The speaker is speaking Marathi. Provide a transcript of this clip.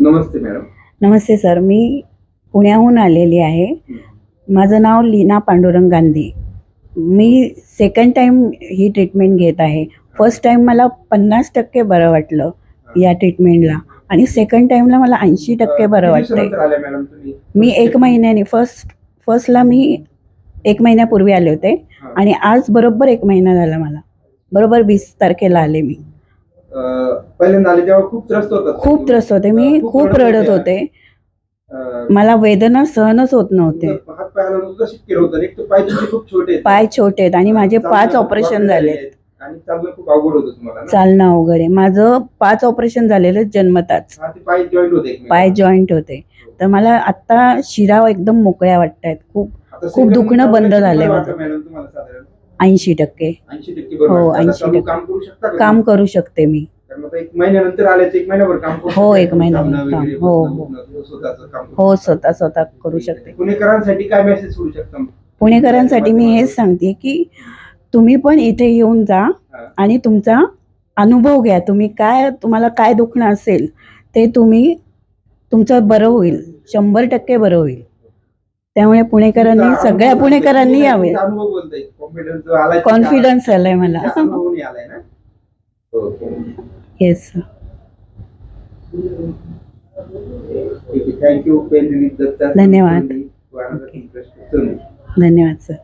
नमस्ते मॅडम. नमस्ते सर. मी पुण्याहून आलेली आहे. माझं नाव लीना पांडुरंग गांधी. मी सेकंड टाईम ही ट्रीटमेंट घेत आहे. फर्स्ट टाईम मला पन्नास टक्के बरं वाटलं या ट्रीटमेंटला आणि सेकंड टाईमला मला ऐंशी टक्के बरं वाटतंय. मी एक महिन्याने फर्स्ट फर्स्टला मी एक महिन्यापूर्वी आले होते. आणि आज बरोबर एक महिना झाला मला. बरोबर वीस तारखेला आले मी. पहिल्यांदा आले तेव्हा खूप त्रस्त खूप त्रस्त होते. मी खूप रडत होते. मला वेदना सहनच होत नव्हते. पाय छोटे आहेत. आणि माझे पाच ऑपरेशन झाले चालणं अवघड आहे माझं पाच ऑपरेशन झालेलं जन्मताच. हा, पाय जॉईंट होते होते. तर मला आता शिरा एकदम मोकळ्या वाटत आहेत खूप खूप दुखणं बंद झालंय माझं. ऐंशी टक्के ऐंशी टक्के हो, वाटतं. आता 80% चालू काम करू शकता का काम तुम्ही? करू शकते मी कारण आता एक महिन्यानंतर आले तर एक महिनाभर काम करू हो, शकता. एक महिनाभर काम. वगैरे, हो, हो. उठणं, स्वतःचं काम करू हो शकता. स्वतः स्वतः करू शकते पुणेकरांसाठी काय मेसेज सोडू शकता पुणेकरांसाठी मी हेच सांगते की तुम्ही पण इथे येऊन जा हा. आणि तुमचा अनुभव घ्या तुम्ही काय तुम्हाला काय दुखणं असेल ते तुम्ही तुमचं बरं होईल शंभर टक्के बरं होईल त्यामुळे पुणेकरांनी सगळ्या अनुभव पुणेकरांनी यावे. कॉन्फिडन्स आलाय मला. हो. Yes thank you. धन्यवाद. धन्यवाद सर